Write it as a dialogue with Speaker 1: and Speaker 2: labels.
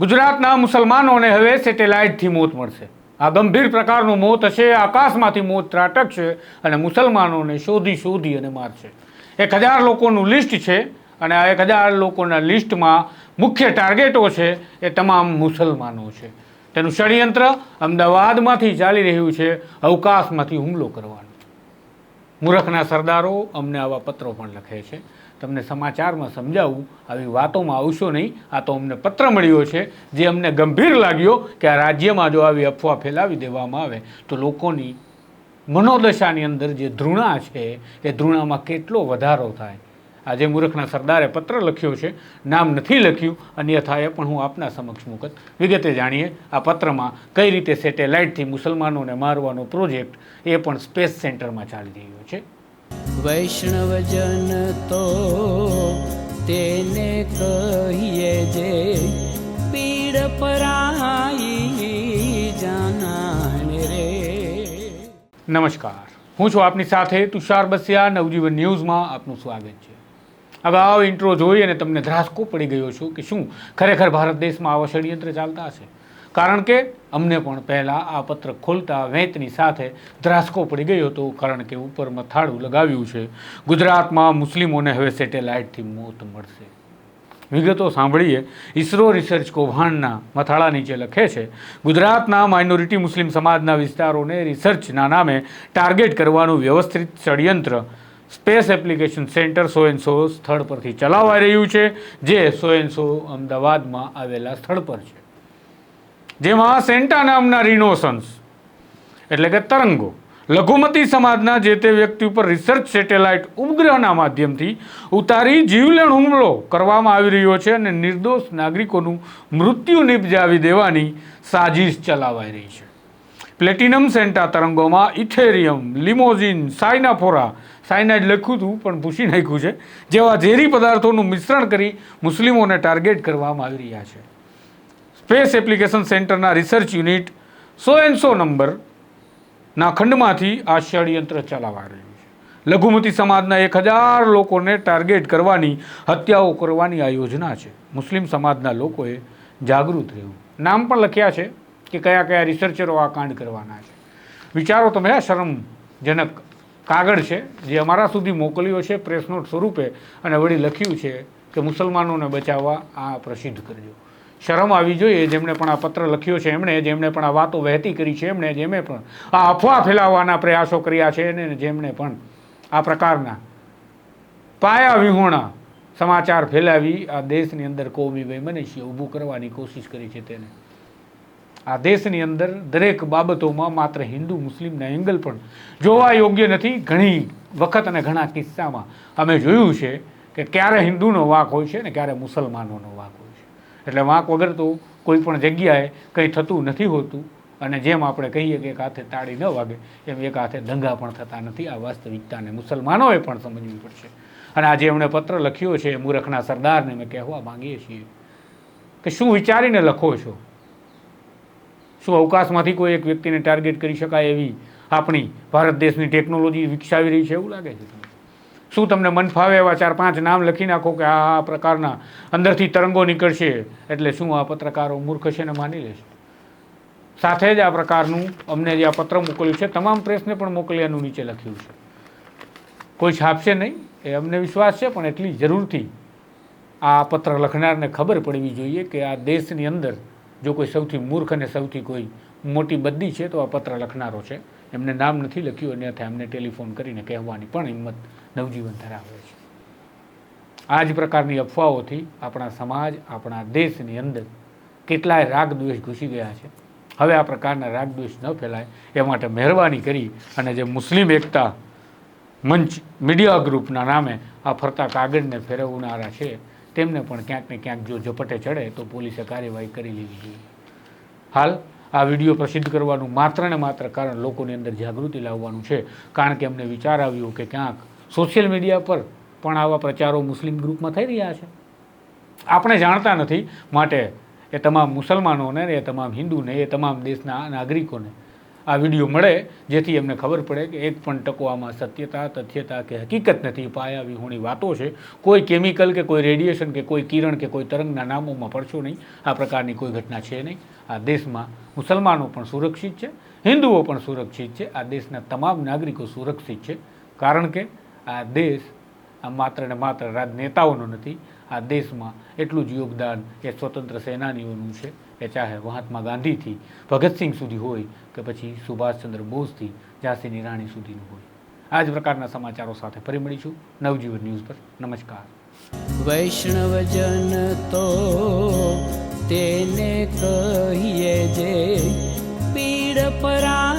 Speaker 1: ગુજરાતના મુસલમાનોને હવે સેટેલાઇટથી મોત મળશે. આ ગંભીર પ્રકારનું મોત હશે, આકાશમાંથી મોત ત્રાટકશે અને મુસલમાનોને શોધી શોધી અને મારશે. એક હજાર લોકોનું લિસ્ટ છે અને આ એક હજાર લોકોના લિસ્ટમાં મુખ્ય ટાર્ગેટો છે એ તમામ મુસલમાનો છે. તેનું ષડયંત્ર અમદાવાદમાંથી ચાલી રહ્યું છે, અવકાશમાંથી હુમલો કરવાનો. મૂર્ખના સરદારો અમને આવા પત્રો પણ લખે છે. તમને સમાચારમાં સમજાવું, આવી વાતોમાં આવશો નહીં. આ તો અમને પત્ર મળ્યો છે, જે અમને ગંભીર લાગ્યો કે આ રાજ્યમાં જો આવી અફવા ફેલાવી દેવામાં આવે, તો લોકોની મનોદશાની અંદર જે ધૃણા છે, એ ધૃણામાં કેટલો વધારો થાય. આજે મૂર્ખના સરદારે પત્ર લખ્યો છે, નામ નથી લખ્યું અન્યથા એ પણ હું આપના સમક્ષ મુકત વિગતે જાણીએ, આ પત્રમાં કઈ રીતે સેટેલાઇટથી મુસલમાનોને મારવાનો પ્રોજેક્ટ એ પણ સ્પેસ સેન્ટરમાં ચાલી રહ્યો છે.
Speaker 2: વૈષ્ણવજન તો તેને કહીએ જે પીડ પરાઈ જાનાને રે.
Speaker 1: નમસ્કાર. હું છું આપની સાથે તુષાર બસિયા, નવજીવન ન્યૂઝમાં આપનું સ્વાગત છે. હવે આવો ઇન્ટ્રો જોઈ અને તમને ધ્રાસકો પડી ગયો છું કે શું ખરેખર ભારત દેશમાં આવા ષડયંત્ર ચાલતા હશે? કારણ કે અમને પણ પહેલાં આ પત્ર ખોલતા વેંતની સાથે ધ્રાસકો પડી ગયો હતો, કારણ કે ઉપર મથાળું લગાવ્યું છે. ગુજરાતમાં મુસ્લિમોને હવે સેટેલાઇટથી મોત મળશે. વિગતો સાંભળીએ. ઇસરો રિસર્ચ કૌભાંડના મથાળા નીચે લખે છે, ગુજરાતના માઇનોરિટી મુસ્લિમ સમાજના વિસ્તારોને રિસર્ચના નામે ટાર્ગેટ કરવાનું વ્યવસ્થિત ષડયંત્ર space application centre so and so સ્થળ પરથી ચલાવાઈ રહ્યું છે, જે સો એન સો અમદાવાદમાં આવેલા સ્થળ પર છે. જેમાં સેન્ટા નામના રિનોસન્સ એટલે કે તરંગો, લઘુમતી સમાજના જે તે વ્યક્તિ ઉપર રિસર્ચ સેટેલાઇટ ઉપગ્રહના માધ્યમથી ઉતારી જીવલેણ હુમલો કરવામાં આવી રહ્યો છે અને નિર્દોષ નાગરિકોનું મૃત્યુ નિપજાવી દેવાની સાજિશ ચલાવાઈ રહી છે. પ્લેટિનમ સેન્ટા તરંગોમાં ઇથેરિયમ, લિમોઝિન, સાયનાફોરા, સાયનાઇડ લખ્યું હતું, પણ પૂછી નાખ્યું છે, જેવા ઝેરી પદાર્થોનું મિશ્રણ કરી મુસ્લિમોને ટાર્ગેટ કરવામાં આવી રહ્યા છે. સ્પેસ એપ્લિકેશન સેન્ટરના research unit so and so નંબરના ખંડમાંથી આ ષડયંત્ર ચલાવા રહ્યું છે. લઘુમતી સમાજના એક હજાર લોકોને ટાર્ગેટ કરવાની, હત્યાઓ કરવાની આ યોજના છે. મુસ્લિમ સમાજના લોકોએ જાગૃત રહેવું. નામ પણ લખ્યા છે કે કયા કયા રિસર્ચરો આ કાંડ કરવાના છે. વિચારો તમે આ શરમજનક કાગળ છે, જે અમારા સુધી મોકલ્યો છે, પ્રેસ નોટ સ્વરૂપે. અને વળી લખ્યું છે કે મુસલમાનોને બચાવવા આ પ્રસિદ્ધ કરજો. શરમ આવી જોઈએ. જેમણે પણ આ પત્ર લખ્યો છે, એમણે જેમણે પણ આ વાતો વહેતી કરી છે, એમણે જેમણે પણ આ અફવા ફેલાવવાના પ્રયાસો કર્યા છે અને જેમણે પણ આ પ્રકારના પાયા વિહોણા સમાચાર ફેલાવી આ દેશની અંદર કોમી વૈમનસ્ય ઊભું કરવાની કોશિશ કરી છે તેને. આ દેશની અંદર દરેક બાબતોમાં માત્ર હિન્દુ મુસ્લિમના એંગલ પણ જોવા યોગ્ય નથી. ઘણી વખત અને ઘણા કિસ્સામાં અમે જોયું છે કે ક્યારે હિન્દુનો વાંક હોય છે ને ક્યારે મુસલમાનોનો વાંક એટલે વાંક વગર તો કોઈ પણ જગ્યાએ કંઈ થતું નથી હોતું. અને જેમ આપણે કહીએ કે એક હાથે તાળી ન વાગે, એમ એક હાથે દંગા પણ થતા નથી. આ વાસ્તવિકતાને મુસલમાનોએ પણ સમજવી પડશે. અને આજે એમણે પત્ર લખ્યો છે, મૂરખના સરદારને અમે કહેવા માંગીએ છીએ કે શું વિચારીને લખો છો? શું અવકાશમાંથી કોઈ એક વ્યક્તિને ટાર્ગેટ કરી શકાય એવી આપણી ભારત દેશની ટેકનોલોજી વિકસાવી રહી છે? એવું લાગે છે શું તમને મન ફાવે એવા ચાર પાંચ નામ લખી નાખો કે આ આ પ્રકારના અંદરથી તરંગો નીકળશે? એટલે શું આ પત્રકારો મૂર્ખ છે ને માની લેશે સાથે જ આ પ્રકારનું અમને જે આ પત્ર મોકલ્યું છે, તમામ પ્રેસને પણ મોકલ્યાનું નીચે લખ્યું છે. કોઈ છાપશે નહીં, એ અમને વિશ્વાસ છે, પણ એટલી જરૂરથી આ પત્ર લખનારને ખબર પડવી જોઈએ કે આ દેશની અંદર જો કોઈ સૌથી મૂર્ખ અને સૌથી કોઈ મોટી બદ્દી છે, તો આ પત્ર લખનારો છે. એમને નામ નથી લખ્યું અન્યથા એમને ટેલિફોન કરીને કહેવાની પણ હિંમત નવજીવન ધરાવે છે. આ જ પ્રકારની અફવાઓથી આપણા સમાજ, આપણા દેશની અંદર કેટલાય રાગ દ્વેષ ઘૂસી ગયા છે. હવે આ પ્રકારના રાગ દ્વેષ ન ફેલાય, એ માટે મહેરબાની કરી અને જે મુસ્લિમ એકતા મંચ મીડિયા ગ્રુપના નામે આ ફરતા કાગળને ફેરવનારા છે, તેમને પણ ક્યાંક ને ક્યાંક જો ઝપટે ચડે તો પોલીસે કાર્યવાહી કરી લેવી જોઈએ. હાલ આ વીડિયો પ્રસિદ્ધ કરવાનું માત્ર ને માત્ર કારણ લોકોની અંદર જાગૃતિ લાવવાનું છે. કારણ કે અમને વિચાર આવ્યો કે ક્યાંક સોશિયલ મીડિયા પર પણ આવા પ્રચારો મુસ્લિમ ગ્રુપમાં થઈ રહ્યા છે. આપણે જાણતા નથી માટે એ તમામ મુસલમાનોને એ તમામ હિન્દુને એ તમામ દેશના નાગરિકોને આ વીડિયો મળે જેથી એમને ખબર પડે કે એક પણ ટકો આમાં સત્યતા, તથ્યતા કે હકીકત નથી. પાયા વિહોણી વાતો છે. કોઈ કેમિકલ કે કોઈ રેડિયેશન કે કોઈ કિરણ કે કોઈ તરંગના નામોમાં પડશો નહીં. આ પ્રકારની કોઈ ઘટના છે નહીં. આ દેશમાં મુસલમાનો પણ સુરક્ષિત છે. હિન્દુઓ પણ સુરક્ષિત છે. આ દેશના તમામ નાગરિકો સુરક્ષિત છે. કારણ કે આ દેશ આ માત્ર ને માત્ર રાજનેતાઓનો નથી. આ દેશમાં એટલું જ યોગદાન એ સ્વતંત્ર સેનાનીઓનું છે. એ ચાહે મહાત્મા ગાંધીથી ભગતસિંહ સુધી હોય કે પછી સુભાષચંદ્ર બોઝથી, ઝાંસીની રાણી સુધીનું હોય. આ જ પ્રકારના સમાચારો સાથે ફરી મળીશું. નવજીવન ન્યૂઝ પર. નમસ્કાર.
Speaker 2: વૈષ્ણવજન તો તેને કહીએ જે પીડ પરા